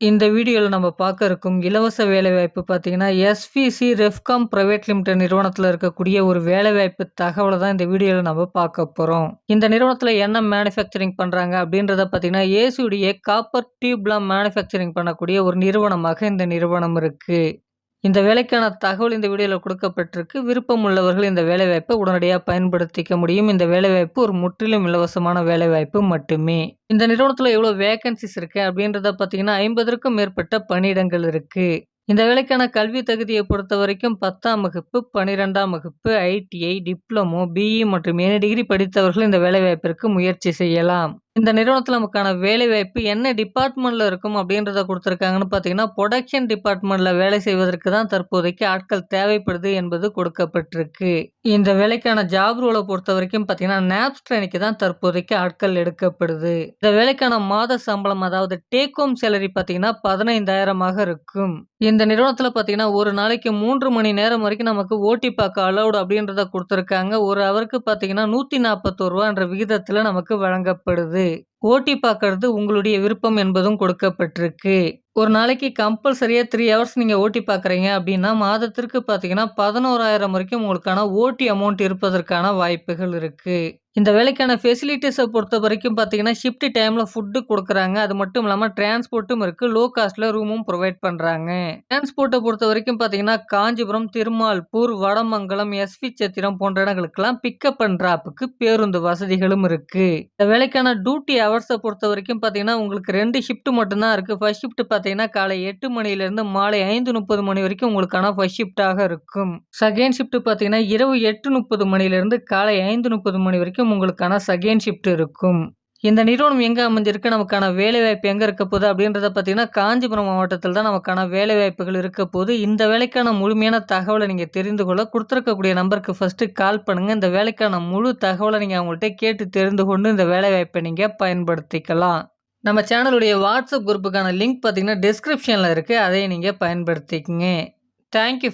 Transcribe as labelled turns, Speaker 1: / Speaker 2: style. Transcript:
Speaker 1: இந்த வீடியோவில் நம்ம பார்க்க இருக்கும் இலவச வேலைவாய்ப்பு பார்த்தீங்கன்னா, எஸ்பிசி ரெஃப்காம் பிரைவேட் லிமிடெட் நிறுவனத்தில் இருக்கக்கூடிய ஒரு வேலைவாய்ப்பு தகவலை தான் இந்த வீடியோவில் நம்ம பார்க்க போகிறோம் இந்த நிறுவனத்தில் என்ன மேனுஃபேக்சரிங் பண்ணுறாங்க அப்படின்றத பார்த்தீங்கன்னா, ஏசியுடைய காப்பர் டியூப்லாம் மேனுஃபேக்சரிங் பண்ணக்கூடிய ஒரு நிறுவனமாக இந்த நிறுவனம் இருக்குது இந்த வேலைக்கான தகவல் இந்த வீடியோவில் கொடுக்கப்பட்டிருக்கு. விருப்பம் உள்ளவர்கள் இந்த வேலைவாய்ப்பை உடனடியாக பயன்படுத்திக்க முடியும். இந்த வேலைவாய்ப்பு ஒரு முற்றிலும் இலவசமான வேலைவாய்ப்பு மட்டுமே. இந்த நிறுவனத்தில் எவ்வளோ வேகன்சிஸ் இருக்கு அப்படின்றத பார்த்தீங்கன்னா, 50க்கும் மேற்பட்ட பணியிடங்கள் இருக்கு. இந்த வேலைக்கான கல்வி தகுதியை பொறுத்த வரைக்கும் பத்தாம் வகுப்பு, 12ஆம் வகுப்பு, ஐடிஐ, டிப்ளமோ, பிஇ மற்றும் எனி டிகிரி படித்தவர்கள் இந்த வேலைவாய்ப்பிற்கு முயற்சி செய்யலாம். இந்த நிறுவனத்தில் நமக்கான வேலைவாய்ப்பு என்ன டிபார்ட்மெண்ட்டில் இருக்கும் அப்படின்றத கொடுத்துருக்காங்கன்னு பார்த்தீங்கன்னா, புரொடக்ஷன் டிபார்ட்மெண்ட்டில் வேலை செய்வதற்கு தான் தற்போதைக்கு ஆட்கள் தேவைப்படுது என்பது கொடுக்கப்பட்டிருக்கு. இந்த வேலைக்கான ஜாப் பொறுத்த வரைக்கும் பார்த்தீங்கன்னா, நேப்ஸ் ட்ரெயினுக்கு தான் தற்போதைக்கு ஆட்கள் எடுக்கப்படுது. இந்த வேலைக்கான மாத சம்பளம் அதாவது டேக் ஹோம் சேலரி பார்த்தீங்கன்னா, 15,000மாக இருக்கும். இந்த நிறுவனத்தில் பார்த்தீங்கன்னா, ஒரு நாளைக்கு மூன்று மணி நேரம் வரைக்கும் நமக்கு ஓட்டி பார்க்க அலௌடு அப்படின்றத கொடுத்துருக்காங்க ஒரு அவருக்கு பார்த்தீங்கன்னா, நூற்றி நாற்பத்தோரு ரூபான்ற விகிதத்தில் நமக்கு வழங்கப்படுது. very ஓட்டி பார்க்கறது உங்களுடைய விருப்பம் என்பதும் கொடுக்கப்பட்டிருக்கு. ஒரு நாளைக்கு கம்பல்சரியாக த்ரீ ஹவர்ஸ் நீங்கள் ஓட்டி பார்க்குறீங்க அப்படின்னா, மாதத்திற்கு பார்த்தீங்கன்னா, 11,000 வரைக்கும் உங்களுக்கான ஓட்டி அமௌண்ட் இருப்பதற்கான வாய்ப்புகள் இருக்குது இந்த வேலைக்கான ஃபெசிலிட்டிஸை பொறுத்த வரைக்கும் பார்த்தீங்கன்னா, ஷிஃப்ட் டைமில் ஃபுட்டு கொடுக்குறாங்க. அது மட்டும் இல்லாமல் டிரான்ஸ்போர்ட்டும் இருக்குது லோ காஸ்ட்டில் ரூமும் ப்ரொவைட் பண்ணுறாங்க டிரான்ஸ்போர்ட்டை பொறுத்த வரைக்கும் பார்த்தீங்கன்னா, காஞ்சிபுரம், திருமால்பூர், வடமங்கலம், எஸ்வி சத்திரம் போன்ற இடங்களுக்கெல்லாம் பிக்கப் அண்ட் பேருந்து வசதிகளும் இருக்குது இந்த வேலைக்கான டியூட்டி டவர்ஸை பொறுத்த வரைக்கும் பார்த்தீங்கன்னா, உங்களுக்கு ரெண்டு ஷிஃப்ட் மட்டும் தான் இருக்கு. ஃபர்ஸ்ட் ஷிஃப்ட் பார்த்தீங்கன்னா, காலை எட்டு மணிலேருந்து மாலை 5:30 மணி வரைக்கும் உங்களுக்கான ஃபர்ஸ்ட் ஷிஃப்ட்டாக இருக்கும். செகண்ட் ஷிஃப்ட் பார்த்தீங்கன்னா, இரவு எட்டு முப்பது மணிலேருந்து காலை 5:30 மணி வரைக்கும் உங்களுக்கான செகண்ட் ஷிஃப்ட் இருக்கும். இந்த நிறுவனம் எங்கே அமைஞ்சிருக்கு, நமக்கான வேலைவாய்ப்பு எங்கே இருக்க போகுது அப்படின்றத பார்த்தீங்கன்னா, காஞ்சிபுரம் மாவட்டத்தில் தான் நமக்கான வேலைவாய்ப்புகள் இருக்க போகுது. இந்த வேலைக்கான முழுமையான தகவலை நீங்கள் தெரிந்து கொள்ள கொடுத்துருக்கக்கூடிய நம்பருக்கு ஃபர்ஸ்ட்டு கால் பண்ணுங்கள் இந்த வேலைக்கான முழு தகவலை நீங்கள் அவங்கள்ட்ட கேட்டு தெரிந்து கொண்டு இந்த வேலைவாய்ப்பை நீங்கள் பயன்படுத்திக்கலாம். நம்ம சேனலுடைய வாட்ஸ்அப் குரூப்புக்கான லிங்க் பார்த்தீங்கன்னா, டிஸ்கிரிப்ஷனில் இருக்குது அதையும் நீங்கள் பயன்படுத்திக்கங்க. Thank you